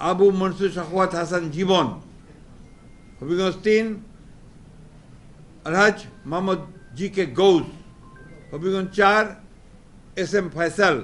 আবু মনসুর শাহওয়াত হাসান জীবন হবিগঞ্জ তিন আলহাজ মোহাম্মদ জি কে গৌস হবিগঞ্জ চার S M Faisal